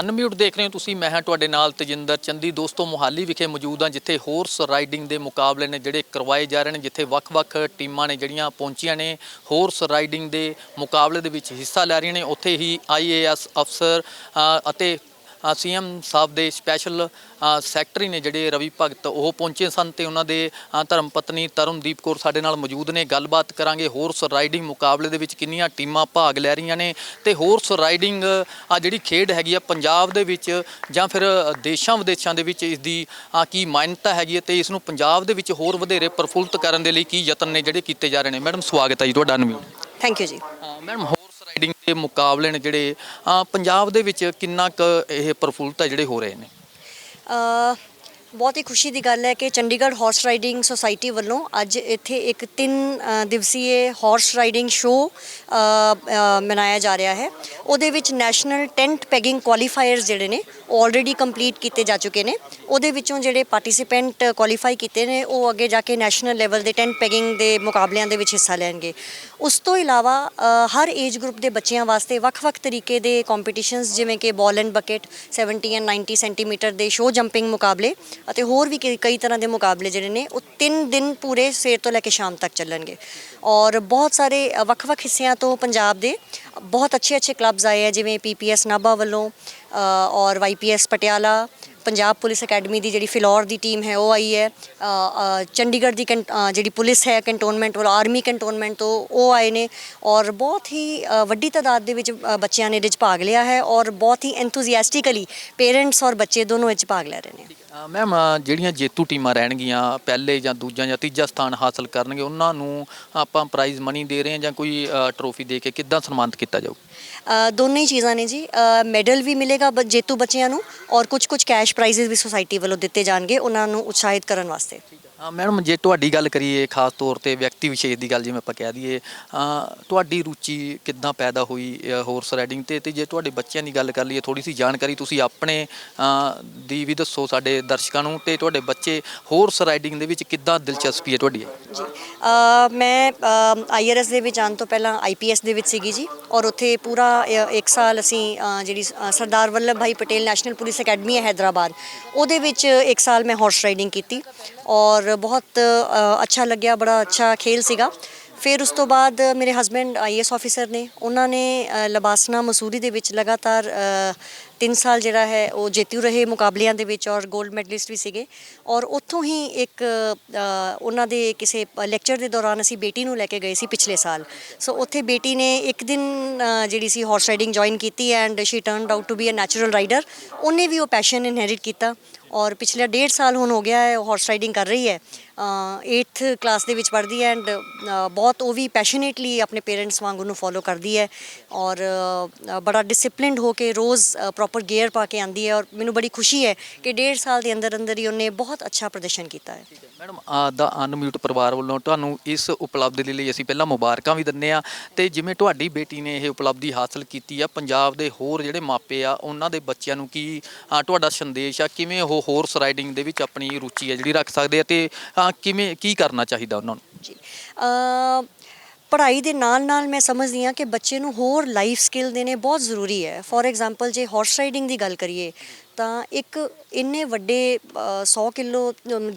Unmute ਦੇਖ ਰਹੇ ਹੋ ਤੁਸੀਂ, ਮੈਂ ਹਾਂ ਤੁਹਾਡੇ ਨਾਲ ਤਜਿੰਦਰ ਚੰਦੀ। ਦੋਸਤੋ, ਮੁਹਾਲੀ ਵਿਖੇ ਮੌਜੂਦ ਹਾਂ, ਜਿੱਥੇ ਹੋਰਸ ਰਾਈਡਿੰਗ ਦੇ ਮੁਕਾਬਲੇ ਨੇ ਜਿਹੜੇ ਕਰਵਾਏ ਜਾ ਰਹੇ ਨੇ, ਜਿੱਥੇ ਵੱਖ-ਵੱਖ ਟੀਮਾਂ ਨੇ ਜਿਹੜੀਆਂ ਪਹੁੰਚੀਆਂ ਨੇ ਹੋਰਸ ਰਾਈਡਿੰਗ ਦੇ ਮੁਕਾਬਲੇ ਦੇ ਵਿੱਚ ਹਿੱਸਾ ਲੈ ਰਹੀਆਂ ਨੇ। ਉੱਥੇ ਹੀ ਆਈਏਐਸ ਅਫਸਰ ਅਤੇ ਸੀਐਮ ਸਾਹਿਬ ਦੇ ਸਪੈਸ਼ਲ ਸੈਕਟਰੀ ਨੇ ਜਿਹੜੇ ਰਵੀ ਭਗਤ ਉਹ ਪਹੁੰਚੇ ਸਨ ਤੇ ਉਹਨਾਂ ਦੇ ਧਰਮ ਪਤਨੀ ਤਰੁਣਦੀਪ ਕੌਰ ਸਾਡੇ ਨਾਲ ਮੌਜੂਦ ਨੇ। ਗੱਲਬਾਤ ਕਰਾਂਗੇ ਹੋਰਸ ਰਾਈਡਿੰਗ ਮੁਕਾਬਲੇ ਦੇ ਵਿੱਚ ਕਿੰਨੀਆਂ ਟੀਮਾਂ ਭਾਗ ਲੈ ਰਹੀਆਂ ਨੇ ਤੇ ਹੋਰਸ ਰਾਈਡਿੰਗ ਆ ਜਿਹੜੀ ਖੇਡ ਹੈਗੀ ਆ ਪੰਜਾਬ ਦੇ ਵਿੱਚ ਜਾਂ ਫਿਰ ਦੇਸ਼ਾਂ ਵਿਦੇਸ਼ਾਂ ਦੇ ਵਿੱਚ ਇਸ ਦੀ ਕੀ ਮਾਨਤਾ ਹੈਗੀ ਹੈ ਤੇ ਇਸ ਨੂੰ ਪੰਜਾਬ ਦੇ ਵਿੱਚ ਹੋਰ ਵਧੇਰੇ ਪ੍ਰਫੁੱਲਤ ਕਰਨ ਦੇ ਲਈ ਕੀ ਯਤਨ ਨੇ ਜਿਹੜੇ ਕੀਤੇ ਜਾ ਰਹੇ ਨੇ। ਮੈਡਮ ਸਵਾਗਤ ਹੈ ਜੀ ਤੁਹਾਡਾ ਅਨਮਿਊਟ ਥੈਂਕ ਯੂ ਜੀ। ਮੈਡਮ ਰਾਈਡਿੰਗ ਦੇ ਮੁਕਾਬਲੇ ਨੇ ਜਿਹੜੇ ਪੰਜਾਬ ਦੇ ਵਿੱਚ ਕਿੰਨਾ ਕੁ ਇਹ ਪ੍ਰਫੁੱਲਤ ਜਿਹੜੇ ਹੋ ਰਹੇ ਨੇ? ਬਹੁਤ ਹੀ ਖੁਸ਼ੀ ਦੀ ਗੱਲ ਹੈ ਕਿ ਚੰਡੀਗੜ੍ਹ ਹਾਰਸ ਰਾਈਡਿੰਗ ਸੁਸਾਇਟੀ ਵੱਲੋਂ ਅੱਜ ਇੱਥੇ ਇੱਕ ਤਿੰਨ ਅ, ਦਿਵਸੀਏ ਹਾਰਸ ਰਾਈਡਿੰਗ ਸ਼ੋਅ ਮਨਾਇਆ ਜਾ ਰਿਹਾ ਹੈ। ਉਹਦੇ ਵਿੱਚ ਨੈਸ਼ਨਲ ਟੈਂਟ ਪੈਗਿੰਗ ਕੁਆਲੀਫਾਇਰਸ ਜਿਹੜੇ ਨੇ ਆਲਰੇਡੀ ਕੰਪਲੀਟ ਕੀਤੇ ਜਾ ਚੁੱਕੇ ਨੇ। ਉਹਦੇ ਵਿੱਚੋਂ ਜਿਹੜੇ ਪਾਰਟਿਸਿਪੈਂਟ ਕੁਆਲੀਫਾਈ ਕੀਤੇ ਨੇ, ਉਹ ਅੱਗੇ ਜਾ ਕੇ ਨੈਸ਼ਨਲ ਲੈਵਲ ਦੇ ਟੈਂਟ ਪੈਗਿੰਗ ਦੇ ਮੁਕਾਬਲਿਆਂ ਦੇ ਵਿੱਚ ਹਿੱਸਾ ਲੈਣਗੇ। ਉਸ ਤੋਂ ਇਲਾਵਾ ਹਰ ਏਜ ਗਰੁੱਪ ਦੇ ਬੱਚਿਆਂ ਵਾਸਤੇ ਵੱਖ-ਵੱਖ ਤਰੀਕੇ ਦੇ ਕੰਪੀਟੀਸ਼ਨਸ ਜਿਵੇਂ ਕਿ ball and bucket 70 and 90 centimetre ਦੇ ਸ਼ੋ ਜੰਪਿੰਗ ਮੁਕਾਬਲੇ ਅਤੇ ਹੋਰ ਵੀ ਕਈ ਕਈ ਤਰ੍ਹਾਂ ਦੇ ਮੁਕਾਬਲੇ ਜਿਹੜੇ ਨੇ, ਉਹ 3 ਦਿਨ ਪੂਰੇ ਸਵੇਰ ਤੋਂ ਲੈ ਕੇ ਸ਼ਾਮ ਤੱਕ ਚੱਲਣਗੇ। ਔਰ ਬਹੁਤ ਸਾਰੇ ਵੱਖ-ਵੱਖ ਹਿੱਸਿਆਂ ਤੋਂ ਪੰਜਾਬ ਦੇ ਬਹੁਤ ਅੱਛੇ-ਅੱਛੇ ਕਲੱਬਸ ਆਏ ਆ, ਜਿਵੇਂ ਪੀਪੀਐਸ ਨਾਭਾ ਵੱਲੋਂ ਔਰ YPS Patiala, Punjab police academy ਦੀ ਜਿਹੜੀ ਫਿਲੌਰ ਦੀ ਟੀਮ ਹੈ, ਉਹ ਆਈ ਹੈ। ਚੰਡੀਗੜ੍ਹ ਦੀ ਕੈਂਟ- ਜਿਹੜੀ ਪੁਲਿਸ ਹੈ, ਕੰਟੋਨਮੈਂਟ ਵੱਲੋਂ, ਆਰਮੀ ਕੰਟੋਨਮੈਂਟ ਤੋਂ ਉਹ ਆਏ ਨੇ ਔਰ ਬਹੁਤ ਹੀ ਵੱਡੀ ਤਾਦਾਦ ਦੇ ਵਿੱਚ ਬੱਚਿਆਂ ਨੇ ਇਹਦੇ 'ਚ ਭਾਗ ਲਿਆ ਹੈ ਔਰ ਬਹੁਤ ਹੀ ਐਂਥੂਸੀਆਸਟਿਕਲੀ ਪੇਰੈਂਟਸ ਔਰ ਬੱਚੇ ਦੋਨੋਂ ਇਹ 'ਚ ਭਾਗ ਲੈ ਰਹੇ ਨੇ। ਮੈਮ ਜਿਹੜੀਆਂ ਜੇਤੂ ਟੀਮਾਂ ਰਹਿਣਗੀਆਂ, ਪਹਿਲੇ ਜਾਂ ਦੂਜਾ ਜਾਂ ਤੀਜਾ ਸਥਾਨ ਹਾਸਲ ਕਰਨਗੇ, ਉਹਨਾਂ ਨੂੰ ਆਪਾਂ ਪ੍ਰਾਈਜ਼ ਮਨੀ ਦੇ ਰਹੇ ਹਾਂ ਜਾਂ ਕੋਈ ਟਰੋਫੀ ਦੇ ਕੇ ਕਿੱਦਾਂ ਸਨਮਾਨਿਤ ਕੀਤਾ ਜਾਊ? ਦੋਨੇ ਹੀ ਚੀਜ਼ਾਂ ਨੇ ਜੀ। ਮੈਡਲ ਵੀ ਮਿਲੇਗਾ ਬ- ਜੇਤੂ ਬੱਚਿਆਂ ਨੂੰ ਔਰ ਕੁਝ ਕੁਝ ਕੈਸ਼ ਪ੍ਰਾਈਜ਼ਸ ਵੀ ਸੁਸਾਇਟੀ ਵੱਲੋਂ ਦਿੱਤੇ ਜਾਣਗੇ, ਉਹਨਾਂ ਨੂੰ ਉਤਸ਼ਾਹਿਤ ਕਰਨ ਵਾਸਤੇ। ਮੈਡਮ ਜੇ ਤੁਹਾਡੀ ਗੱਲ ਕਰੀਏ ਖਾਸ ਤੌਰ ਤੇ ਵਿਅਕਤੀ ਵਿਸ਼ੇਸ਼ ਦੀ ਗੱਲ ਜਿਵੇਂ ਆਪਾਂ ਕਹਿ ਦਈਏ ਤੁਹਾਡੀ ਰੁਚੀ ਕਿੱਦਾਂ ਪੈਦਾ ਹੋਈ ਹੋਰਸ ਰਾਈਡਿੰਗ ਤੇ ਤੇ ਜੇ ਤੁਹਾਡੇ ਬੱਚਿਆਂ ਦੀ ਗੱਲ ਕਰ ਲਈਏ ਥੋੜੀ ਸੀ ਜਾਣਕਾਰੀ ਤੁਸੀਂ ਆਪਣੇ ਦੀ ਵੀ ਦੱਸੋ ਸਾਡੇ ਦਰਸ਼ਕਾਂ ਨੂੰ ਤੇ ਤੁਹਾਡੇ ਬੱਚੇ ਹੋਰਸ ਰਾਈਡਿੰਗ ਦੇ ਵਿੱਚ ਕਿੱਦਾਂ ਦਿਲਚਸਪੀ ਹੈ ਤੁਹਾਡੀ? ਜੀ ਅ, ਮੈਂ ਆਈਆਰਐਸ ਦੇ ਵਿੱਚ ਆਉਣ ਤੋਂ ਪਹਿਲਾਂ ਆਈਪੀਐਸ ਦੇ ਵਿੱਚ ਸੀਗੀ ਜੀ ਔਰ ਉੱਥੇ ਪੂਰਾ ਇੱਕ ਸਾਲ ਅਸੀਂ ਜਿਹੜੀ ਸਰਦਾਰ ਵੱਲਭ ਭਾਈ ਪਟੇਲ ਨੈਸ਼ਨਲ ਪੁਲਿਸ ਅਕੈਡਮੀ ਹੈ ਹੈਦਰਾਬਾਦ ਉਹਦੇ ਵਿੱਚ ਇੱਕ ਸਾਲ ਮੈਂ ਹਾਰਸ ਰਾਈਡਿੰਗ ਕੀਤੀ ਔਰ ਬਹੁਤ ਅ, ਅੱਛਾ ਲੱਗਿਆ ਬੜਾ ਅੱਛਾ ਖੇਲ ਸੀਗਾ। ਫਿਰ ਉਸ ਤੋਂ ਬਾਅਦ ਮੇਰੇ ਹਸਬੰਡ ਆਈਐਸ ਆਫੀਸਰ ਨੇ ਉਹਨਾਂ ਨੇ ਅ, ਲਬਾਸਨਾ ਮਸੂਰੀ ਦੇ ਵਿੱਚ ਲਗਾਤਾਰ 3 ਸਾਲ ਜਿਹੜਾ ਹੈ ਉਹ ਜੇਤੂ ਰਹੇ ਮੁਕਾਬਲਿਆਂ ਦੇ ਵਿੱਚ ਔਰ 골ਡ ਮੈਡਲਿਸਟ ਵੀ ਸੀਗੇ। ਔਰ ਉੱਥੋਂ ਹੀ ਇੱਕ ਅ, ਉਹਨਾਂ ਦੇ ਕਿਸੇ ਲੈਕਚਰ ਦੇ ਦੌਰਾਨ ਅਸੀਂ ਬੇਟੀ ਨੂੰ ਲੈ ਕੇ ਗਏ ਸੀ ਪਿਛਲੇ ਸਾਲ। ਸੋ ਉੱਥੇ ਬੇਟੀ ਨੇ ਇੱਕ ਦਿਨ ਅ, ਜਿਹੜੀ ਸੀ ਹਾਰਸ ਰਾਈਡਿੰਗ ਜੁਆਇਨ ਕੀਤੀ and she turned out to be a natural rider ਉਹਨੇ ਵੀ ਉਹ ਪੈਸ਼ਨ ਇਨਹੈਰਿਟ ਕੀਤਾ। ਔਰ ਪਿਛਲੇ ਡੇਢ ਸਾਲ ਹੁਣ ਹੋ ਗਿਆ ਹੈ ਉਹ ਹਾਰਸ ਰਾਈਡਿੰਗ ਕਰ ਰਹੀ ਹੈ। 8th ਕਲਾਸ ਦੇ ਵਿੱਚ ਪੜ੍ਹਦੀ ਹੈ ਐਂਡ ਬਹੁਤ ਉਹ ਵੀ ਪੈਸ਼ਨੇਟਲੀ ਆਪਣੇ ਪੇਰੈਂਟਸ ਵਾਂਗ ਉਹਨੂੰ ਫੋਲੋ ਕਰਦੀ ਹੈ ਔਰ ਬੜਾ ਡਿਸਪਲਿਨਡ ਹੋ ਕੇ ਰੋਜ਼ ਪ੍ਰੋਪਰ ਗੇਅਰ ਪਾ ਕੇ ਆਂਦੀ ਹੈ ਔਰ ਮੈਨੂੰ ਬੜੀ ਖੁਸ਼ੀ ਹੈ ਕਿ ਡੇਢ ਸਾਲ ਦੇ ਅੰਦਰ ਅੰਦਰ ਹੀ ਉਹਨੇ ਬਹੁਤ ਅੱਛਾ ਪ੍ਰਦਰਸ਼ਨ ਕੀਤਾ ਹੈ। ਮੈਡਮ, ਆ, ਦਾ ਅਨਮਿਊਟ ਪਰਿਵਾਰ ਵੱਲੋਂ ਤੁਹਾਨੂੰ ਇਸ ਉਪਲਬਧੀ ਲਈ ਅਸੀਂ ਪਹਿਲਾਂ ਮੁਬਾਰਕਾਂ ਵੀ ਦਿੰਦੇ ਆ ਤੇ ਜਿਵੇਂ ਤੁਹਾਡੀ ਬੇਟੀ ਨੇ ਇਹ ਉਪਲਬਧੀ ਹਾਸਲ ਕੀਤੀ ਆ, ਪੰਜਾਬ ਦੇ ਹੋਰ ਜਿਹੜੇ ਮਾਪੇ ਆ, ਉਹਨਾਂ ਦੇ ਬੱਚਿਆਂ ਨੂੰ ਕੀ ਤੁਹਾਡਾ ਸੰਦੇਸ਼ ਆ? ਕਿਵੇਂ ਉਹ ਹੋਰਸ ਰਾਈਡਿੰਗ ਦੇ ਵਿੱਚ ਆਪਣੀ ਰੁਚੀ ਆ ਜਿਹੜੀ ਰੱਖ ਸਕਦੇ ਆ ਤੇ ਆ, ਕਿਵੇਂ ਕੀ ਕਰਨਾ ਚਾਹੀਦਾ ਉਹਨਾਂ ਨੂੰ? ਜੀ ਅ, ਪੜ੍ਹਾਈ ਦੇ ਨਾਲ ਨਾਲ ਮੈਂ ਸਮਝਦੀ ਹਾਂ ਕਿ ਬੱਚੇ ਨੂੰ ਹੋਰ ਲਾਈਫ ਸਕਿੱਲ ਦੇਣੇ ਬਹੁਤ ਜ਼ਰੂਰੀ ਹੈ। ਫੋਰ ਐਗਜ਼ਾਮਪਲ ਜੇ ਹਾਰਸ ਰਾਈਡਿੰਗ ਦੀ ਗੱਲ ਕਰੀਏ ਤਾਂ ਇੱਕ ਇੰਨੇ ਵੱਡੇ ਅ, 100 ਕਿਲੋ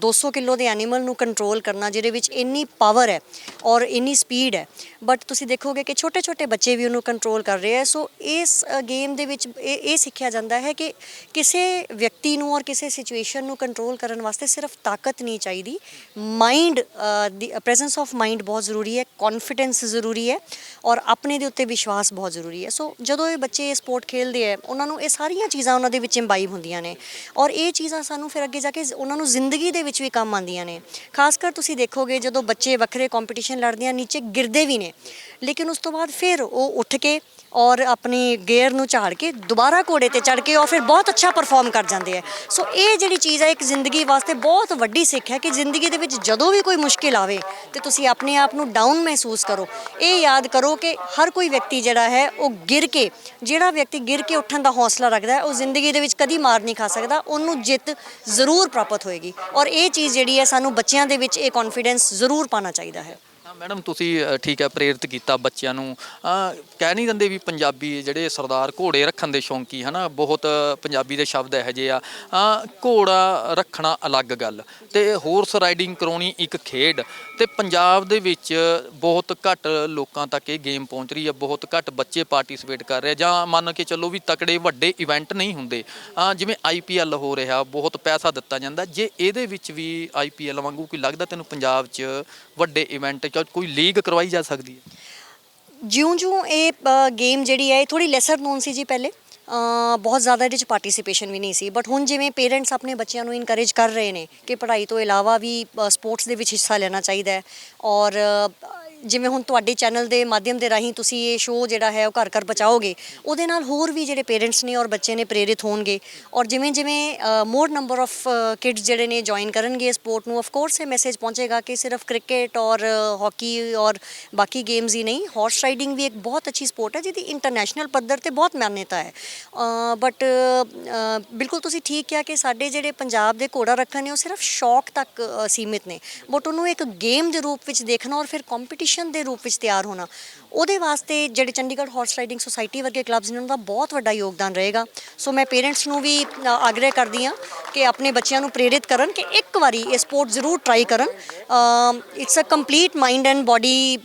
200 ਕਿਲੋ ਦੇ ਐਨੀਮਲ ਨੂੰ ਕੰਟਰੋਲ ਕਰਨਾ ਜਿਹਦੇ ਵਿੱਚ ਇੰਨੀ ਪਾਵਰ ਹੈ ਔਰ ਇੰਨੀ ਸਪੀਡ ਹੈ। ਬਟ ਤੁਸੀਂ ਦੇਖੋਗੇ ਕਿ ਛੋਟੇ ਛੋਟੇ ਬੱਚੇ ਵੀ ਉਹਨੂੰ ਕੰਟਰੋਲ ਕਰ ਰਹੇ ਆ ਸੋ ਇਸ ਗੇਮ ਦੇ ਵਿੱਚ ਇਹ ਇਹ ਸਿੱਖਿਆ ਜਾਂਦਾ ਹੈ ਕਿ ਕਿਸੇ ਵਿਅਕਤੀ ਨੂੰ ਔਰ ਕਿਸੇ ਸਿਚੁਏਸ਼ਨ ਨੂੰ ਕੰਟਰੋਲ ਕਰਨ ਵਾਸਤੇ ਸਿਰਫ ਤਾਕਤ ਨਹੀਂ ਚਾਹੀਦੀ। ਮਾਈਂਡ ਦੀ ਪ੍ਰੈਜ਼ੈਂਸ ਆਫ ਮਾਈਂਡ ਬਹੁਤ ਜ਼ਰੂਰੀ ਹੈ ਕੌਨਫੀਡੈਂਸ ਜ਼ਰੂਰੀ ਹੈ ਔਰ ਆਪਣੇ ਦੇ ਉੱਤੇ ਵਿਸ਼ਵਾਸ ਬਹੁਤ ਜ਼ਰੂਰੀ ਹੈ। ਸੋ ਜਦੋਂ ਇਹ ਬੱਚੇ ਇਹ ਸਪੋਰਟ ਖੇਲਦੇ ਆ ਉਹਨਾਂ ਨੂੰ ਇਹ ਸਾਰੀਆਂ ਚੀਜ਼ਾਂ ਉਹਨਾਂ ਦੇ ਵਿੱਚ ਇੰਬਾਈਬ ਹੁੰਦੀਆਂ ਨੇ। ਔਰ ਇਹ ਚੀਜ਼ਾਂ ਸਾਨੂੰ ਫਿਰ ਅੱਗੇ ਜਾ ਕੇ ਉਹਨਾਂ ਨੂੰ ਜ਼ਿੰਦਗੀ ਦੇ ਵਿੱਚ ਵੀ ਕੰਮ ਆਉਂਦੀਆਂ ਨੇ। ਖਾਸ ਕਰ ਤੁਸੀਂ ਦੇਖੋਗੇ ਜਦੋਂ ਬੱਚੇ ਵੱਖਰੇ ਕੰਪੀਟੀਸ਼ਨ ਲੜਦੇ ਆ ਨੀਚੇ ਗਿਰਦੇ ਵੀ ਨੇ। ਲੇਕਿਨ ਉਸ ਤੋਂ ਬਾਅਦ ਫਿਰ ਉਹ ਉੱਠ ਕੇ ਔਰ ਆਪਣੀ ਗੇਅਰ ਨੂੰ ਝਾੜ ਕੇ ਦੁਬਾਰਾ ਘੋੜੇ ਤੇ ਚੜ ਕੇ ਔਰ ਫਿਰ ਬਹੁਤ ਅੱਛਾ ਪਰਫਾਰਮ ਕਰ ਜਾਂਦੇ ਆ। ਸੋ ਇਹ ਜਿਹੜੀ ਚੀਜ਼ ਹੈ ਇੱਕ ਜ਼ਿੰਦਗੀ ਵਾਸਤੇ ਬਹੁਤ ਵੱਡੀ ਸਿੱਖ ਹੈ ਕਿ ਜ਼ਿੰਦਗੀ ਦੇ ਵਿੱਚ ਜਦੋਂ ਵੀ ਕੋਈ ਮੁਸ਼ਕਿਲ ਆਵੇ ਤੇ ਤੁਸੀਂ ਆਪਣੇ ਆਪ ਨੂੰ ਡਾਊਨ ਮਹਿਸੂਸ ਕਰੋ। ਇਹ ਯਾਦ ਕਰੋ ਕਿ ਹਰ ਕੋਈ ਵਿਅਕਤੀ ਜਿਹੜਾ ਹੈ, ਉਹ ਗਿਰ ਕੇ, ਜਿਹੜਾ ਵਿਅਕਤੀ ਗਿਰ ਕੇ ਉੱਠਣ ਦਾ ਹੌਸਲਾ ਰੱਖਦਾ ਹੈ, ਉਹ ਜ਼ਿੰਦਗੀ ਦੇ ਵਿੱਚ ਕਦੀ ਮਾਰ ਨਹੀਂ ਖਾ ਸਕਦਾ, ਉਹਨੂੰ ਜਿੱਤ ਜ਼ਰੂਰ ਪ੍ਰਾਪਤ ਹੋਏਗੀ। ਔਰ ਇਹ ਚੀਜ਼ ਜਿਹੜੀ ਹੈ, ਸਾਨੂੰ ਬੱਚਿਆਂ ਦੇ ਵਿੱਚ ਇਹ ਕੌਨਫੀਡੈਂਸ ਜ਼ਰੂਰ ਪਾਣਾ ਚਾਹੀਦਾ ਹੈ। ਤਾਂ ਮੈਡਮ ਤੁਸੀਂ ਅ, ਠੀਕ ਹੈ ਪ੍ਰੇਰਿਤ ਕੀਤਾ ਬੱਚਿਆਂ ਨੂੰ। ਅ, ਕਹਿ ਨਹੀਂ ਦਿੰਦੇ ਵੀ ਪੰਜਾਬੀ ਜਿਹੜੇ ਸਰਦਾਰ ਘੋੜੇ ਰੱਖਣ ਦੇ ਸ਼ੌਂਕੀ ਹਨਾ? ਬਹੁਤ ਪੰਜਾਬੀ ਦੇ ਸ਼ਬਦ ਇਹੋ ਜਿਹੇ ਆ। ਅ, ਘੋੜਾ ਰੱਖਣਾ ਅਲੱਗ ਗੱਲ। ਤੇ ਹੋਰਸ ਰਾਈਡਿੰਗ ਕਰਾਉਣੀ ਇੱਕ ਖੇਡ। ਤੇ ਪੰਜਾਬ ਦੇ ਵਿੱਚ ਬਹੁਤ ਘੱਟ ਲੋਕਾਂ ਤੱਕ ਇਹ ਗੇਮ ਪਹੁੰਚ ਰਹੀ ਹੈ। ਬਹੁਤ ਘੱਟ ਬੱਚੇ ਪਾਰਟਿਸਿਪੇਟ ਕਰ ਰਹੇ ਆ। ਜਾਂ ਮੰਨ ਕੇ ਚੱਲੋ ਵੀ ਤਕੜੇ ਵੱਡੇ ਇਵੈਂਟ ਨਹੀਂ ਹੁੰਦੇ। ਅ, ਜਿਵੇਂ ਆਈਪੀਐਲ ਹੋ ਰਿਹਾ ਬਹੁਤ ਪੈਸਾ ਦਿੱਤਾ ਜਾਂਦਾ। ਜੇ ਇਹਦੇ ਵਿੱਚ ਵੀ ਆਈਪੀਐਲ ਵਾਂਗੂ ਕੋਈ ਲੱਗਦਾ ਤੈਨੂੰ ਪੰਜਾਬ 'ਚ ਵੱਡੇ ਇਵੈਂਟ ਚ ਕੋਈ ਲੀਗ ਕਰਵਾਈ ਜਾ ਸਕਦੀ ਹੈ? ਜਿਉਂ-ਜਿਉਂ ਇਹ ਗੇਮ ਜਿਹੜੀ ਹੈ, ਇਹ ਥੋੜੀ ਲੈਸਰ ਨੋਨ ਸੀ ਜੀ ਪਹਿਲੇ ਬਹੁਤ ਜ਼ਿਆਦਾ ਇਹਦੇ ਚ ਪਾਰਟਿਸਿਪੇਸ਼ਨ ਵੀ ਨਹੀਂ ਸੀ। ਬਟ ਹੁਣ ਜਿਵੇਂ ਪੇਰੈਂਟਸ ਆਪਣੇ ਬੱਚਿਆਂ ਨੂੰ ਇਨਕਰੇਜ ਕਰ ਰਹੇ ਨੇ ਕਿ ਪੜ੍ਹਾਈ ਤੋਂ ਇਲਾਵਾ ਵੀ ਸਪੋਰਟਸ ਦੇ ਵਿੱਚ ਹਿੱਸਾ ਲੈਣਾ ਚਾਹੀਦਾ ਹੈ ਔਰ ਜਿਵੇਂ ਹੁਣ ਤੁਹਾਡੇ ਚੈਨਲ ਦੇ ਮਾਧਿਅਮ ਦੇ ਰਾਹੀਂ ਤੁਸੀਂ ਇਹ ਸ਼ੋਅ ਜਿਹੜਾ ਹੈ ਉਹ ਘਰ ਘਰ ਪਹੁੰਚਾਓਗੇ ਉਹਦੇ ਨਾਲ ਹੋਰ ਵੀ ਜਿਹੜੇ ਪੇਰੈਂਟਸ ਨੇ ਔਰ ਬੱਚੇ ਨੇ ਪ੍ਰੇਰਿਤ ਹੋਣਗੇ। ਔਰ ਜਿਵੇਂ ਜਿਵੇਂ ਮੋਰ ਨੰਬਰ ਆਫ ਕਿਡਸ ਜਿਹੜੇ ਨੇ ਜੁਆਇਨ ਕਰਨਗੇ ਸਪੋਰਟ ਨੂੰ ਆਫ ਕੋਰਸ ਇਹ ਮੈਸੇਜ ਪਹੁੰਚੇਗਾ ਕਿ ਸਿਰਫ ਕ੍ਰਿਕਟ ਔਰ ਹਾਕੀ ਔਰ ਬਾਕੀ ਗੇਮਸ ਹੀ ਨਹੀਂ ਹਾਰਸ ਰਾਈਡਿੰਗ ਵੀ ਇੱਕ ਬਹੁਤ ਅੱਛੀ ਸਪੋਰਟ ਹੈ ਜਿਹਦੀ ਇੰਟਰਨੈਸ਼ਨਲ ਪੱਧਰ ਤੇ ਬਹੁਤ ਮਾਨਤਾ ਹੈ। ਬਟ ਬਿਲਕੁਲ ਤੁਸੀਂ ਠੀਕ ਕਿਹਾ ਕਿ ਸਾਡੇ ਜਿਹੜੇ ਪੰਜਾਬ ਦੇ ਘੋੜਾ ਰੱਖਣ ਨੇ ਉਹ ਸਿਰਫ ਸ਼ੌਕ ਤੱਕ ਸੀਮਿਤ ਨੇ। ਬਟ ਉਹਨੂੰ ਇੱਕ ਗੇਮ ਦੇ ਰੂਪ ਵਿੱਚ ਦੇਖਣਾ ਔਰ ਫਿਰ ਕੰਪੀਟੀਸ਼ਨ ਦੇ ਰੂਪ ਵਿੱਚ ਤਿਆਰ ਹੋਣਾ। ਉਹਦੇ ਵਾਸਤੇ ਜਿਹੜੇ ਚੰਡੀਗੜ੍ਹ ਹਾਰਸ ਰਾਈਡਿੰਗ ਸੁਸਾਇਟੀ ਵਰਗੇ ਕਲੱਬਸ ਨੇ ਉਹਨਾਂ ਦਾ ਬਹੁਤ ਵੱਡਾ ਯੋਗਦਾਨ ਰਹੇਗਾ। ਸੋ ਮੈਂ ਪੇਰੈਂਟਸ ਨੂੰ ਵੀ ਅ, ਕਰਦੀ ਹਾਂ ਕਿ ਆਪਣੇ ਬੱਚਿਆਂ ਨੂੰ ਪ੍ਰੇਰਿਤ ਕਰਨ ਕਿ ਇੱਕ ਵਾਰੀ ਇਹ ਸਪੋਰਟ ਜ਼ਰੂਰ ਟਰਾਈ ਕਰਨ। It's a complete mind and body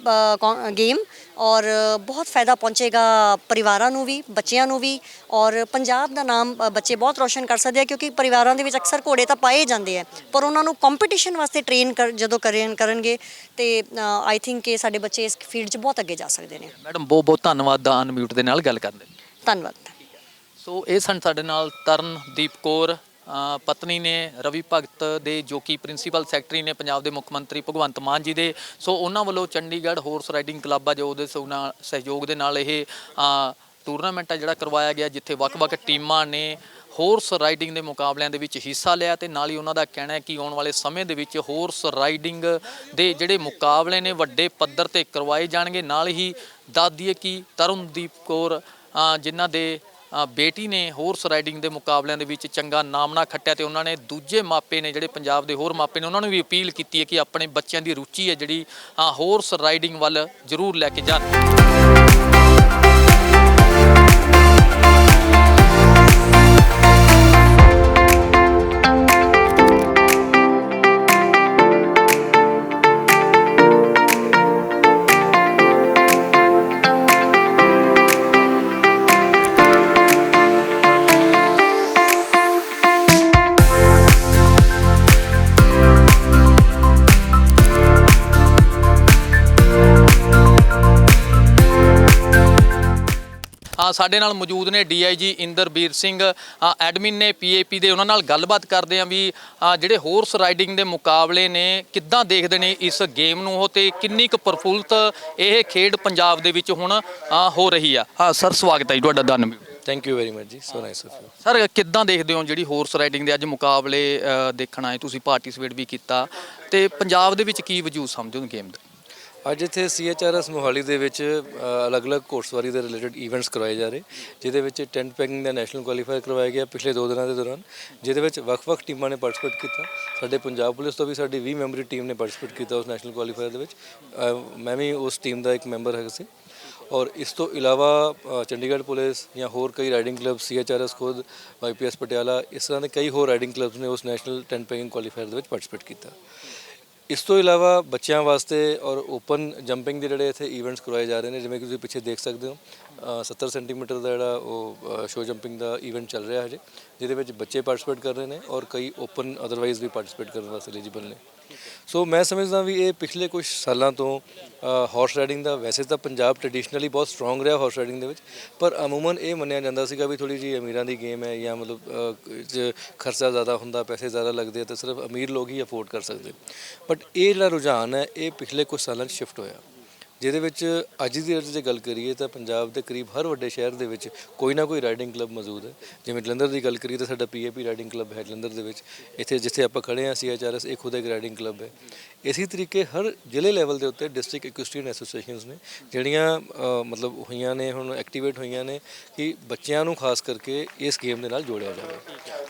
game ਔਰ ਬਹੁਤ ਫਾਇਦਾ ਪਹੁੰਚੇਗਾ ਪਰਿਵਾਰਾਂ ਨੂੰ ਵੀ ਬੱਚਿਆਂ ਨੂੰ ਵੀ ਔਰ ਪੰਜਾਬ ਦਾ ਨਾਮ ਬੱਚੇ ਬਹੁਤ ਰੋਸ਼ਨ ਕਰ ਸਕਦੇ ਆ ਕਿਉਂਕਿ ਪਰਿਵਾਰਾਂ ਦੇ ਵਿੱਚ ਅਕਸਰ ਘੋੜੇ ਤਾਂ ਪਾਏ ਜਾਂਦੇ ਆ ਪਰ ਉਹਨਾਂ ਨੂੰ ਕੰਪੀਟੀਸ਼ਨ ਵਾਸਤੇ ਟ੍ਰੇਨ ਕਰ ਜਦੋਂ ਕਰਨ ਕਰਨਗੇ ਤੇ ਆਈ ਥਿੰਕ ਕਿ ਸਾਡੇ ਬੱਚੇ ਇਸ ਫੀਲਡ 'ਚ ਬਹੁਤ ਅੱਗੇ ਜਾ ਸਕਦੇ ਨੇ। ਮੈਡਮ ਬਹੁਤ ਬਹੁਤ ਧੰਨਵਾਦ ਦਾ ਅਨਮਿਊਟ ਦੇ ਨਾਲ ਗੱਲ ਕਰਨ ਦੇ। ਧੰਨਵਾਦ। ਸੋ ਇਹ ਸਨ ਸਾਡੇ ਨਾਲ ਤਰਨਦੀਪ ਕੌਰ ਪਤਨੀ ਨੇ ਰਵੀ ਭਗਤ ਦੇ, ਜੋ ਕਿ ਪ੍ਰਿੰਸੀਪਲ ਸੈਕਟਰੀ ਨੇ ਪੰਜਾਬ ਦੇ ਮੁੱਖ ਮੰਤਰੀ ਭਗਵੰਤ ਮਾਨ ਜੀ ਦੇ, ਸੋ ਉਹਨਾਂ ਵੱਲੋਂ ਚੰਡੀਗੜ੍ਹ ਹਾਰਸ ਰਾਈਡਿੰਗ ਕਲੱਬ ਆ, ਜੋ ਉਹਦੇ ਸਹਿਯੋਗ ਦੇ ਨਾਲ ਇਹ ਟੂਰਨਾਮੈਂਟ ਆ ਜਿਹੜਾ ਕਰਵਾਇਆ ਗਿਆ, ਜਿੱਥੇ ਵੱਖ-ਵੱਖ ਟੀਮਾਂ ਨੇ ਹਾਰਸ ਰਾਈਡਿੰਗ ਦੇ ਮੁਕਾਬਲਿਆਂ ਦੇ ਵਿੱਚ ਹਿੱਸਾ ਲਿਆ ਤੇ ਨਾਲ ਹੀ ਉਹਨਾਂ ਦਾ ਕਹਿਣਾ ਹੈ ਕਿ ਆਉਣ ਵਾਲੇ ਸਮੇਂ ਦੇ ਵਿੱਚ ਹਾਰਸ ਰਾਈਡਿੰਗ ਦੇ ਜਿਹੜੇ ਮੁਕਾਬਲੇ ਨੇ, ਵੱਡੇ ਪੱਧਰ ਤੇ ਕਰਵਾਏ ਜਾਣਗੇ। ਨਾਲ ਹੀ ਦਾਦੀਏ ਦਈਏ ਕਿ ਤਰਨਦੀਪ ਕੌਰ ਜਿਨ੍ਹਾਂ ਦੇ ਬੇਟੀ ਨੇ ਹਾਰਸ ਰਾਈਡਿੰਗ ਦੇ ਮੁਕਾਬਲਿਆਂ ਦੇ ਵਿੱਚ ਚੰਗਾ ਨਾਮਣਾ ਖੱਟਿਆ ਤੇ ਉਹਨਾਂ ਨੇ ਦੂਜੇ ਮਾਪੇ ਨੇ ਜਿਹੜੇ ਪੰਜਾਬ ਦੇ ਹੋਰ ਮਾਪੇ ਨੇ, ਉਹਨਾਂ ਨੂੰ ਵੀ ਅਪੀਲ ਕੀਤੀ ਹੈ ਕਿ ਆਪਣੇ ਬੱਚਿਆਂ ਦੀ ਰੁਚੀ ਹੈ ਜਿਹੜੀ ਹਾਰਸ ਰਾਈਡਿੰਗ ਵੱਲ ਜ਼ਰੂਰ ਲੈ ਕੇ ਜਾਣ। ਸਾਡੇ ਨਾਲ ਮੌਜੂਦ ਨੇ ਡੀਆਈਜੀ ਇੰਦਰਬੀਰ ਸਿੰਘ। ਐਡਮਿਨ ਨੇ ਪੀਏਪੀ ਦੇ ਉਹਨਾਂ ਨਾਲ ਗੱਲਬਾਤ ਕਰਦੇ ਆ ਵੀ ਜਿਹੜੇ ਹਾਰਸ ਰਾਈਡਿੰਗ ਦੇ ਮੁਕਾਬਲੇ ਨੇ ਕਿੱਦਾਂ ਦੇਖਦੇ ਨੇ ਇਸ ਗੇਮ ਨੂੰ? ਉਹ ਤੇ ਕਿੰਨੀ ਕੁ ਪ੍ਰਫੁੱਲਤ ਇਹ ਖੇਡ ਪੰਜਾਬ ਦੇ ਵਿੱਚ ਹੁਣ ਹੋ ਰਹੀ ਆ। ਹਾਂ ਸਰ ਸਵਾਗਤ ਹੈ ਤੁਹਾਡਾ ਧੰਨਵਾਦ। ਥੈਂਕ ਯੂ ਵੈਰੀ ਮਚ ਜੀ so nice of you sir ਕਿੱਦਾਂ ਦੇਖਦੇ ਹੋ ਜਿਹੜੀ ਹਾਰਸ ਰਾਈਡਿੰਗ ਦੇ ਅੱਜ ਮੁਕਾਬਲੇ ਦੇਖਣ ਆਏ ਤੁਸੀਂ ਪਾਰਟਿਸਿਪੇਟ ਵੀ ਕੀਤਾ। ਤੇ ਪੰਜਾਬ ਦੇ ਵਿੱਚ ਕੀ ਵਜੂਦ ਸਮਝੋ ਗੇਮ ਦਾ? ਅੱਜ ਇੱਥੇ ਸੀਐਚਆਰਐਸ ਮੋਹਾਲੀ ਦੇ ਵਿੱਚ ਅਲੱਗ-ਅਲੱਗ ਘੋੜਸਵਾਰੀ ਦੇ ਰਿਲੇਟਡ ਇਵੈਂਟਸ ਕਰਵਾਏ ਜਾ ਰਹੇ, ਜਿਹਦੇ ਵਿੱਚ ਟੈਂਟ ਪੈਕਿੰਗ ਦਾ ਨੈਸ਼ਨਲ ਕੁਆਲੀਫਾਇਰ ਕਰਵਾਇਆ ਗਿਆ ਪਿਛਲੇ 2 ਦਿਨਾਂ ਦੇ ਦੌਰਾਨ, ਜਿਹਦੇ ਵਿੱਚ ਵੱਖ-ਵੱਖ ਟੀਮਾਂ ਨੇ ਪਾਰਟਿਸਿਪੇਟ ਕੀਤਾ। ਸਾਡੇ ਪੰਜਾਬ ਪੁਲਿਸ ਤੋਂ ਵੀ ਸਾਡੀ 20 ਮੈਂਬਰੀ ਟੀਮ ਨੇ ਪਾਰਟਿਸਿਪੇਟ ਕੀਤਾ ਉਸ ਨੈਸ਼ਨਲ ਕੁਆਲੀਫਾਇਰ ਦੇ ਵਿੱਚ। ਮੈਂ ਵੀ ਉਸ ਟੀਮ ਦਾ ਇੱਕ ਮੈਂਬਰ ਹੈਗਾ ਸੀ। ਔਰ ਇਸ ਤੋਂ ਇਲਾਵਾ ਚੰਡੀਗੜ੍ਹ ਪੁਲਿਸ ਜਾਂ ਹੋਰ ਕਈ ਰਾਈਡਿੰਗ ਕਲੱਬ ਸੀਐਚਆਰਐਸ ਖੁਦ ਵਾਈਪੀਐਸ ਪਟਿਆਲਾ, ਇਸ ਤਰ੍ਹਾਂ ਦੇ ਕਈ ਹੋਰ ਰਾਈਡਿੰਗ ਕਲੱਬਸ ਨੇ ਉਸ ਨੈਸ਼ਨਲ ਟੈਂਟ ਪੈਕਿੰਗ ਕੁਆਲੀਫਾਇਰ ਦੇ ਵਿੱਚ ਪਾਰਟਿਸਿਪੇਟ ਕੀਤਾ। ਇਸ ਤੋਂ ਇਲਾਵਾ ਬੱਚਿਆਂ ਵਾਸਤੇ ਔਰ ਓਪਨ ਜੰਪਿੰਗ ਦੇ ਜਿਹੜੇ ਇੱਥੇ ਇਵੈਂਟਸ ਕਰਵਾਏ ਜਾ ਰਹੇ ਨੇ ਜਿਵੇਂ ਕਿ ਤੁਸੀਂ ਪਿੱਛੇ ਦੇਖ ਸਕਦੇ ਹੋ ਅ, 70 ਸੈਂਟੀਮੀਟਰ ਦਾ ਜਿਹੜਾ ਉਹ ਸ਼ੋ ਜੰਪਿੰਗ ਦਾ ਇਵੈਂਟ ਚੱਲ ਰਿਹਾ ਹਜੇ ਜਿਹਦੇ ਵਿੱਚ ਬੱਚੇ ਪਾਰਟਿਸਿਪੇਟ ਕਰ ਰਹੇ ਨੇ ਔਰ ਕਈ ਓਪਨ ਅਦਰਵਾਈਜ਼ ਵੀ ਪਾਰਟਿਸਿਪੇਟ ਕਰਨ ਵਾਸਤੇ ਐਲੀਜੀਬਲ ਨੇ। ਸੋ ਮੈਂ ਸਮਝਦਾ ਵੀ ਇਹ ਪਿਛਲੇ ਕੁਝ ਸਾਲਾਂ ਤੋਂ ਹਾਰਸ ਰਾਈਡਿੰਗ ਦਾ ਵੈਸੇ ਤਾਂ ਪੰਜਾਬ ਟ੍ਰੈਡੀਸ਼ਨਲੀ ਬਹੁਤ ਸਟਰੋਂਗ ਰਿਹਾ ਹਾਰਸ ਰਾਈਡਿੰਗ ਦੇ ਵਿੱਚ, ਪਰ ਅਮੂਮਨ ਇਹ ਮੰਨਿਆ ਜਾਂਦਾ ਸੀਗਾ ਵੀ ਥੋੜੀ ਜਿਹੀ ਅਮੀਰਾਂ ਦੀ ਗੇਮ ਹੈ ਜਾਂ ਮਤਲਬ ਖਰਚਾ ਜ਼ਿਆਦਾ ਹੁੰਦਾ, ਪੈਸੇ ਜ਼ਿਆਦਾ ਲੱਗਦੇ ਤਾਂ ਸਿਰਫ ਅਮੀਰ ਲੋਕ ਹੀ ਅਫੋਰਡ ਕਰ ਸਕਦੇ। ਬਟ ਇਹ ਜਿਹੜਾ ਰੁਝਾਨ ਹੈ, ਇਹ ਪਿਛਲੇ ਕੁਝ ਸਾਲਾਂ 'ਚ ਸ਼ਿਫਟ ਹੋਇਆ। ਜਿਹਦੇ ਵਿੱਚ ਅੱਜ ਦੀ ਡੇਟ 'ਚ ਜੇ ਗੱਲ ਕਰੀਏ ਤਾਂ ਪੰਜਾਬ ਦੇ ਕਰੀਬ ਹਰ ਵੱਡੇ ਸ਼ਹਿਰ ਦੇ ਵਿੱਚ ਕੋਈ ਨਾ ਕੋਈ ਰਾਈਡਿੰਗ ਕਲੱਬ ਮੌਜੂਦ ਹੈ। ਜਿਵੇਂ ਜਲੰਧਰ ਦੀ ਗੱਲ ਕਰੀਏ ਤਾਂ ਸਾਡਾ ਪੀਏਪੀ ਰਾਈਡਿੰਗ ਕਲੱਬ ਹੈ ਜਲੰਧਰ ਦੇ ਵਿੱਚ। ਇੱਥੇ ਜਿੱਥੇ ਆਪਾਂ ਖੜੇ ਹਾਂ ਸੀਐਚਆਰਐਸ ਇਹ ਖੁਦ ਇੱਕ ਰਾਈਡਿੰਗ ਕਲੱਬ ਹੈ। ਇਸੇ ਤਰੀਕੇ ਹਰ ਜ਼ਿਲ੍ਹੇ ਲੈਵਲ ਦੇ ਉੱਤੇ ਡਿਸਟ੍ਰਿਕਟ ਇਕੁਇਸਟਰੀਅਨ ਐਸੋਸੀਏਸ਼ਨਸ ਨੇ, ਜਿਹੜੀਆਂ ਮਤਲਬ ਹੋਈਆਂ ਨੇ, ਹੁਣ ਐਕਟੀਵੇਟ ਹੋਈਆਂ ਨੇ ਕਿ ਬੱਚਿਆਂ ਨੂੰ ਖਾਸ ਕਰਕੇ ਇਸ ਗੇਮ ਦੇ ਨਾਲ ਜੋੜਿਆ ਜਾਵੇ।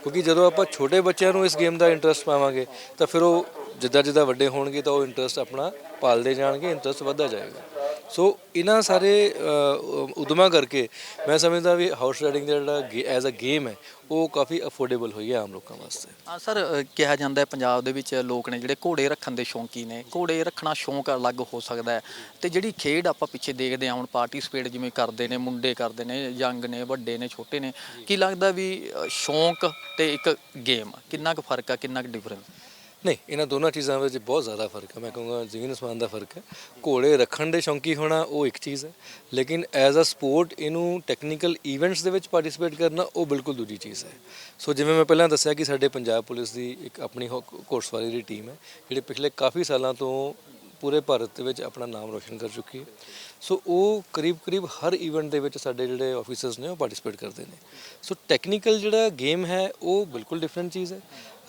ਕਿਉਂਕਿ ਜਦੋਂ ਆਪਾਂ ਛੋਟੇ ਬੱਚਿਆਂ ਨੂੰ ਇਸ ਗੇਮ ਦਾ ਇੰਟਰਸਟ ਪਾਵਾਂਗੇ, ਤਾਂ ਫਿਰ ਉਹ ਜਿੱਦਾਂ ਜਿੱਦਾਂ ਵੱਡੇ ਹੋਣਗੇ ਤਾਂ ਉਹ ਇੰਟਰਸਟ ਆਪਣਾ ਪਾਲਦੇ ਜਾਣਗੇ ਇੰਟਰਸਟ ਵੱਧਦਾ ਜਾਏਗਾ। ਸੋ ਇਹਨਾਂ ਸਾਰੇ ਅ, ਉਦਮਾਂ ਕਰਕੇ ਮੈਂ ਸਮਝਦਾ ਵੀ ਹਾਊਸ ਰਾਈਡਿੰਗ ਦਾ ਜਿਹੜਾ ਐਜ਼ ਅ ਗੇਮ ਹੈ ਉਹ ਕਾਫੀ ਅਫੋਰਡੇਬਲ ਹੋਈ ਹੈ ਆਮ ਲੋਕਾਂ ਵਾਸਤੇ। ਹਾਂ ਸਰ ਕਿਹਾ ਜਾਂਦਾ ਹੈ ਪੰਜਾਬ ਦੇ ਵਿੱਚ ਲੋਕ ਨੇ ਜਿਹੜੇ ਘੋੜੇ ਰੱਖਣ ਦੇ ਸ਼ੌਂਕੀ ਨੇ। ਘੋੜੇ ਰੱਖਣਾ ਸ਼ੌਂਕ ਅਲੱਗ ਹੋ ਸਕਦਾ ਹੈ। ਤੇ ਜਿਹੜੀ ਖੇਡ ਆਪਾਂ ਪਿੱਛੇ ਦੇਖਦੇ ਹਾਂ ਹੁਣ ਪਾਰਟਿਸਿਪੇਟ ਜਿਵੇਂ ਕਰਦੇ ਨੇ ਮੁੰਡੇ ਕਰਦੇ ਨੇ ਯੰਗ ਨੇ ਵੱਡੇ ਨੇ ਛੋਟੇ ਨੇ ਕੀ ਲੱਗਦਾ ਵੀ ਸ਼ੌਂਕ ਤੇ ਇੱਕ ਗੇਮ ਕਿੰਨਾ ਕੁ ਫ਼ਰਕ ਆ ਕਿੰਨਾ ਕੁ ਡਿਫਰੈਂਸ ਨਹੀਂ, ਇਹਨਾਂ ਦੋਨਾਂ ਚੀਜ਼ਾਂ ਵਿੱਚ ਬਹੁਤ ਜ਼ਿਆਦਾ ਫ਼ਰਕ ਹੈ। ਮੈਂ ਕਹੂੰਗਾ ਜ਼ਮੀਨ ਅਸਮਾਨ ਦਾ ਫ਼ਰਕ ਹੈ। ਘੋੜੇ ਰੱਖਣ ਦੇ ਸ਼ੌਂਕੀ ਹੋਣਾ ਉਹ ਇੱਕ ਚੀਜ਼ ਹੈ। ਲੇਕਿਨ ਐਜ਼ ਅ ਸਪੋਰਟ ਇਹਨੂੰ ਟੈਕਨੀਕਲ ਈਵੈਂਟਸ ਦੇ ਵਿੱਚ ਪਾਰਟਿਸਿਪੇਟ ਕਰਨਾ ਉਹ ਬਿਲਕੁਲ ਦੂਜੀ ਚੀਜ਼ ਹੈ। ਸੋ ਜਿਵੇਂ ਮੈਂ ਪਹਿਲਾਂ ਦੱਸਿਆ ਕਿ ਸਾਡੇ ਪੰਜਾਬ ਪੁਲਿਸ ਦੀ ਇੱਕ ਆਪਣੀ ਹੋ- ਘੋੜਸਵਾਰੀ ਦੀ ਟੀਮ ਹੈ, ਜਿਹੜੇ ਪਿਛਲੇ ਕਾਫੀ ਸਾਲਾਂ ਤੋਂ ਪੂਰੇ ਭਾਰਤ ਦੇ ਵਿੱਚ ਆਪਣਾ ਨਾਮ ਰੋਸ਼ਨ ਕਰ ਚੁੱਕੀ ਹੈ। ਸੋ ਉਹ ਕਰੀਬ ਕਰੀਬ ਹਰ ਈਵੈਂਟ ਦੇ ਵਿੱਚ ਸਾਡੇ ਜਿਹੜੇ ਆਫੀਸਰਸ ਨੇ ਉਹ ਪਾਰਟਿਸਿਪੇਟ ਕਰਦੇ ਨੇ। ਸੋ ਟੈਕਨੀਕਲ ਜਿਹੜਾ ਗੇਮ ਹੈ, ਉਹ ਬਿਲਕੁਲ ਡਿਫਰੈਂਟ ਚੀਜ਼ ਹੈ।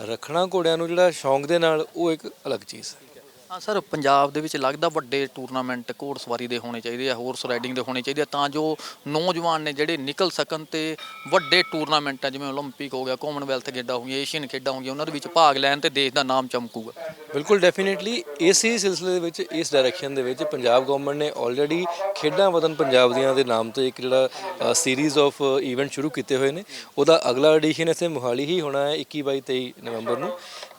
ਰੱਖਣਾ ਘੋੜਿਆਂ ਨੂੰ ਜਿਹੜਾ ਸ਼ੌਂਕ ਦੇ ਨਾਲ, ਉਹ ਇੱਕ ਅਲੱਗ ਚੀਜ਼ ਹੈ। ਹਾਂ ਸਰ ਪੰਜਾਬ ਦੇ ਵਿੱਚ ਲੱਗਦਾ ਵੱਡੇ ਟੂਰਨਾਮੈਂਟ ਘੋੜਸਵਾਰੀ ਦੇ ਹੋਣੇ ਚਾਹੀਦੇ ਆ ਹਾਰਸ ਰਾਈਡਿੰਗ ਦੇ ਹੋਣੇ ਚਾਹੀਦੇ ਆ ਤਾਂ ਜੋ ਨੌਜਵਾਨ ਨੇ ਜਿਹੜੇ ਨਿਕਲ ਸਕਣ ਤੇ ਵੱਡੇ ਟੂਰਨਾਮੈਂਟਾਂ ਜਿਵੇਂ 올림픽 ਹੋ ਗਿਆ ਕਾਮਨਵੈਲਥ ਖੇਡਾਂ ਹੋ ਗਈਆਂ ਏਸ਼ੀਅਨ ਖੇਡਾਂ ਹੋ ਗਈਆਂ ਉਹਨਾਂ ਦੇ ਵਿੱਚ ਭਾਗ ਲੈਣ ਤੇ ਦੇਸ਼ ਦਾ ਨਾਮ ਚਮਕੂਗਾ ਬਿਲਕੁਲ ਡੈਫੀਨਿਟਲੀ ਇਸੇ ਸਿਲਸਿਲੇ ਦੇ ਵਿੱਚ ਇਸ ਡਾਇਰੈਕਸ਼ਨ ਦੇ ਵਿੱਚ ਪੰਜਾਬ ਗਵਰਨਮੈਂਟ ਨੇ ਆਲਰੇਡੀ ਖੇਡਾਂ ਵਤਨ ਪੰਜਾਬ ਦੀਆਂ ਦੇ ਨਾਮ ਤੇ ਇੱਕ ਜਿਹੜਾ ਸੀਰੀਜ਼ ਆਫ ਇਵੈਂਟ ਸ਼ੁਰੂ ਕੀਤੇ ਹੋਏ ਨੇ ਉਹਦਾ ਅਗਲਾ ਐਡੀਸ਼ਨ ਇੱਥੇ ਮੋਹਾਲੀ ਹੀ ਹੋਣਾ ਹੈ 21 22 23 ਨਵੰਬਰ ਨੂੰ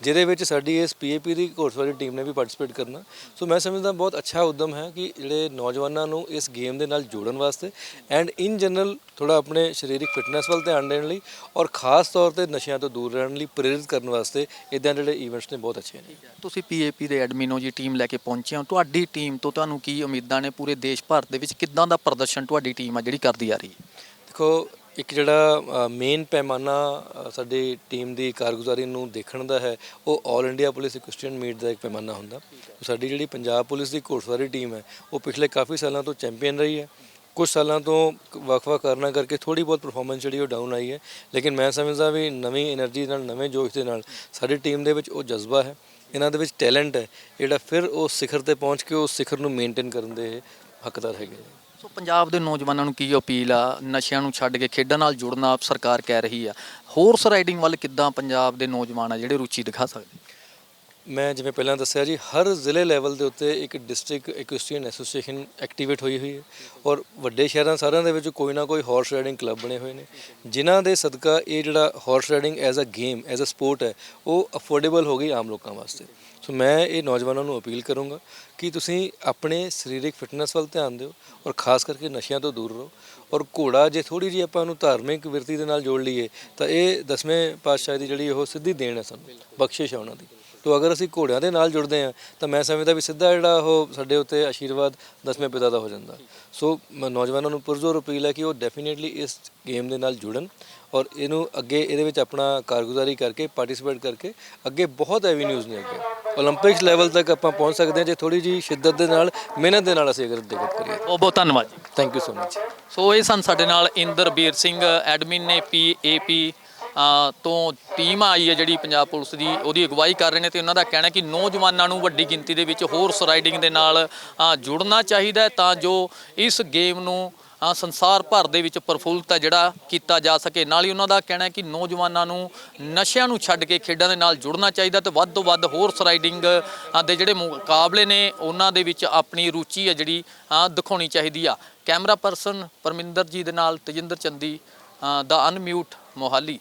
ਜਿਹਦੇ ਵਿੱਚ ਸਾਡੀ ਇਸ ਪੀਏਪੀ ਦੀ ਘੋੜਸਵਾਰੀ ਟੀਮ ਨੇ ਵੀ ਪਾਰਟਿਸਿਪੇਟ ਕਰਨਾ। ਸੋ ਮੈਂ ਸਮਝਦਾ ਬਹੁਤ ਅੱਛਾ ਉਦਮ ਹੈ ਕਿ ਜਿਹੜੇ ਨੌਜਵਾਨਾਂ ਨੂੰ ਇਸ ਗੇਮ ਦੇ ਨਾਲ ਜੋੜਨ ਵਾਸਤੇ ਐਂਡ ਇਨ ਜਨਰਲ ਥੋੜਾ ਆਪਣੇ ਸਰੀਰਕ ਫਿਟਨੈਸ ਵੱਲ ਧਿਆਨ ਦੇਣ ਲਈ ਔਰ ਖਾਸ ਤੌਰ ਤੇ ਨਸ਼ਿਆਂ ਤੋਂ ਦੂਰ ਰਹਿਣ ਲਈ ਪ੍ਰੇਰਿਤ ਕਰਨ ਵਾਸਤੇ ਇਦਾਂ ਜਿਹੜੇ ਇਵੈਂਟਸ ਨੇ ਬਹੁਤ ਅੱਛੇ ਨੇ। ਤੁਸੀਂ ਪੀਏਪੀ ਦੇ ਐਡਮਿਨ ਹੋ ਜੀ ਟੀਮ ਲੈ ਕੇ ਪਹੁੰਚੇ ਹੋ। ਤੁਹਾਡੀ ਟੀਮ ਤੋਂ ਤੁਹਾਨੂੰ ਕੀ ਉਮੀਦਾਂ ਨੇ? ਪੂਰੇ ਦੇਸ਼ ਭਰ ਦੇ ਵਿੱਚ ਕਿੱਦਾਂ ਦਾ ਪ੍ਰਦਰਸ਼ਨ ਤੁਹਾਡੀ ਟੀਮ ਆ ਜਿਹੜੀ ਕਰਦੀ ਆ ਰਹੀ? ਹੈ ਦੇਖੋ ਇੱਕ ਜਿਹੜਾ ਮੇਨ ਪੈਮਾਨਾ ਸਾਡੀ ਟੀਮ ਦੀ ਕਾਰਗੁਜ਼ਾਰੀ ਨੂੰ ਦੇਖਣ ਦਾ ਹੈ ਉਹ 올 ਇੰਡੀਆ ਪੁਲਿਸ ਕੁਐਸਚਨ ਮੀਟ ਦਾ ਇੱਕ ਪੈਮਾਨਾ ਹੁੰਦਾ। ਸਾਡੀ ਜਿਹੜੀ ਪੰਜਾਬ ਪੁਲਿਸ ਦੀ ਘੋੜਸਵਾਰੀ ਟੀਮ ਹੈ ਉਹ ਪਿਛਲੇ ਕਾਫੀ ਸਾਲਾਂ ਤੋਂ ਚੈਂਪੀਅਨ ਰਹੀ ਹੈ। ਕੁਝ ਸਾਲਾਂ ਤੋਂ ਵੱਖ-ਵੱਖ ਕਾਰਨਾਂ ਕਰਕੇ ਥੋੜੀ ਬਹੁਤ ਪਰਫਾਰਮੈਂਸ ਜਿਹੜੀ ਉਹ ਡਾਊਨ ਆਈ ਹੈ। ਲੇਕਿਨ ਮੈਂ ਸਮਝਦਾ ਵੀ ਨਵੀਂ એનર્ਜੀ ਨਾਲ ਨਵੇਂ ਜੋਸ਼ ਦੇ ਨਾਲ ਸਾਡੀ ਟੀਮ ਦੇ ਵਿੱਚ ਉਹ ਜਜ਼ਬਾ ਹੈ। ਇਹਨਾਂ ਦੇ ਵਿੱਚ ਟੈਲੈਂਟ ਹੈ ਜਿਹੜਾ ਫਿਰ ਉਹ ਸਿਖਰ ਤੇ ਪਹੁੰਚ ਕੇ ਉਸ ਸਿਖਰ ਨੂੰ ਮੇਨਟੇਨ ਕਰਨ ਦੇ ਹੱਕਦਾਰ ਹੈਗੇ ਸੋ ਪੰਜਾਬ ਦੇ ਨੌਜਵਾਨਾਂ ਨੂੰ ਕੀ ਅਪੀਲ ਆ? ਨਸ਼ਿਆਂ ਨੂੰ ਛੱਡ ਕੇ ਖੇਡਾਂ ਨਾਲ ਜੁੜਨਾ ਸਰਕਾਰ ਕਹਿ ਰਹੀ ਆ। ਹਾਰਸ ਰਾਈਡਿੰਗ ਵੱਲ ਕਿੱਦਾਂ ਪੰਜਾਬ ਦੇ ਨੌਜਵਾਨ ਆ ਜਿਹੜੇ ਰੁਚੀ ਦਿਖਾ ਸਕਦੇ? ਮੈਂ ਜਿਵੇਂ ਪਹਿਲਾਂ ਦੱਸਿਆ ਜੀ, ਹਰ ਜ਼ਿਲ੍ਹੇ ਲੈਵਲ ਦੇ ਉੱਤੇ ਇੱਕ ਡਿਸਟ੍ਰਿਕਟ ਇਕੁਇਸਟਰੀਅਨ ਐਸੋਸੀਏਸ਼ਨ ਐਕਟੀਵੇਟ ਹੋਈ ਹੋਈ ਹੈ ਔਰ ਵੱਡੇ ਸ਼ਹਿਰਾਂ ਸਾਰਿਆਂ ਦੇ ਵਿੱਚ ਕੋਈ ਨਾ ਕੋਈ ਹਾਰਸ ਰਾਈਡਿੰਗ ਕਲੱਬ ਬਣੇ ਹੋਏ ਨੇ। ਜਿਨ੍ਹਾਂ ਦੇ ਸਦਕਾ ਇਹ ਜਿਹੜਾ horse riding as a game as a sport ਹੈ, ਉਹ ਅਫੋਰਡੇਬਲ ਹੋ ਗਈ ਆਮ ਲੋਕਾਂ ਵਾਸਤੇ। ਸੋ ਮੈਂ ਇਹ ਨੌਜਵਾਨਾਂ ਨੂੰ ਅਪੀਲ ਕਰੂੰਗਾ ਕਿ ਤੁਸੀਂ ਆਪਣੇ ਸਰੀਰਕ ਫਿਟਨੈਸ ਵੱਲ ਧਿਆਨ ਦਿਓ ਔਰ ਖਾਸ ਕਰਕੇ ਨਸ਼ਿਆਂ ਤੋਂ ਦੂਰ ਰਹੋ। ਔਰ ਘੋੜਾ ਜੇ ਥੋੜੀ ਜਿਹੀ ਆਪਾਂ ਨੂੰ ਧਾਰਮਿਕ ਵਿਰਤੀ ਦੇ ਨਾਲ ਜੋੜ ਲਈਏ, ਤਾਂ ਇਹ ਦਸਵੇਂ ਪਾਤਸ਼ਾਹ ਦੀ ਜਿਹੜੀ ਉਹ ਸਿੱਧੀ ਦੇਣ ਹੈ ਸਾਨੂੰ, ਬਖਸ਼ਿਸ਼ ਹੈ ਉਹਨਾਂ ਦੀ। ਤੋਂ ਅਗਰ ਅਸੀਂ ਘੋੜਿਆਂ ਦੇ ਨਾਲ ਜੁੜਦੇ ਹਾਂ ਤਾਂ ਮੈਂ ਸਮਝਦਾ ਵੀ ਸਿੱਧਾ ਜਿਹੜਾ ਉਹ ਸਾਡੇ ਉੱਤੇ ਆਸ਼ੀਰਵਾਦ ਦਸਵੇਂ ਪਿਤਾ ਦਾ ਹੋ ਜਾਂਦਾ। ਸੋ ਮੈਂ ਨੌਜਵਾਨਾਂ ਨੂੰ ਪੁਰਜ਼ੋਰ ਅਪੀਲ ਹੈ ਕਿ ਉਹ ਡੈਫੀਨੇਟਲੀ ਇਸ ਗੇਮ ਦੇ ਨਾਲ ਜੁੜਨ ਔਰ ਇਹਨੂੰ ਅੱਗੇ ਇਹਦੇ ਵਿੱਚ ਆਪਣਾ ਕਾਰਗੁਜ਼ਾਰੀ ਕਰਕੇ ਪਾਰਟਿਸਿਪੇਟ ਕਰਕੇ ਅੱਗੇ ਬਹੁਤ ਐਵੇਨਿਊਜ਼ ਨੇ ਅੱਗੇ। 올림픽ਸ ਲੈਵਲ ਤੱਕ ਆਪਾਂ ਪਹੁੰਚ ਸਕਦੇ ਹਾਂ ਜੇ ਥੋੜੀ ਜੀ ਸ਼ਿੱਦਤ ਦੇ ਨਾਲ ਮਿਹਨਤ ਦੇ ਨਾਲ ਅਸੀਂ ਅਗਰ ਦਿੱਕਤ ਕਰੀਏ। ਬਹੁਤ ਬਹੁਤ ਧੰਨਵਾਦ ਜੀ। Thank you so much so ਇਹ ਸਨ ਸਾਡੇ ਨਾਲ ਇੰਦਰਬੀਰ ਸਿੰਘ ਐਡਮਿਨ ਨੇ ਪੀ ਏ ਪੀ ਤੋਂ ਟੀਮ ਆਈ ਹੈ ਜਿਹੜੀ ਪੰਜਾਬ ਪੁਲਿਸ ਦੀ, ਉਹਦੀ ਅਗਵਾਈ ਕਰ ਰਹੇ ਨੇ ਤੇ ਉਹਨਾਂ ਦਾ ਕਹਿਣਾ ਕਿ ਨੌਜਵਾਨਾਂ ਨੂੰ ਵੱਡੀ ਗਿਣਤੀ ਦੇ ਵਿੱਚ ਹੋਰਸ ਰਾਈਡਿੰਗ ਦੇ ਨਾਲ ਜੁੜਨਾ ਚਾਹੀਦਾ ਹੈ ਤਾਂ ਜੋ ਇਸ ਗੇਮ ਨੂੰ ਸੰਸਾਰ ਭਰ ਦੇ ਵਿੱਚ ਪ੍ਰਫੁੱਲਤ ਹੈ ਜਿਹੜਾ ਕੀਤਾ ਜਾ ਸਕੇ। ਨਾਲ ਹੀ ਉਹਨਾਂ ਦਾ ਕਹਿਣਾ ਹੈ ਕਿ ਨੌਜਵਾਨਾਂ ਨੂੰ ਨਸ਼ਿਆਂ ਨੂੰ ਛੱਡ ਕੇ ਖੇਡਾਂ ਦੇ ਨਾਲ ਜੁੜਨਾ ਚਾਹੀਦਾ ਤੇ ਵੱਧ ਤੋਂ ਵੱਧ ਹੋਰਸ ਰਾਈਡਿੰਗ ਦੇ ਜਿਹੜੇ ਮੁਕਾਬਲੇ ਨੇ, ਉਹਨਾਂ ਦੇ ਵਿੱਚ ਆਪਣੀ ਰੁਚੀ ਹੈ ਜਿਹੜੀ ਦਿਖਾਉਣੀ ਚਾਹੀਦੀ ਆ। ਕੈਮਰਾ ਪਰਸਨ ਪਰਮਿੰਦਰ ਜੀ ਦੇ ਨਾਲ ਤਜਿੰਦਰ ਚੰਦੀ ਦਾ ਅਨਮਿਊਟ ਮੋਹਾਲੀ।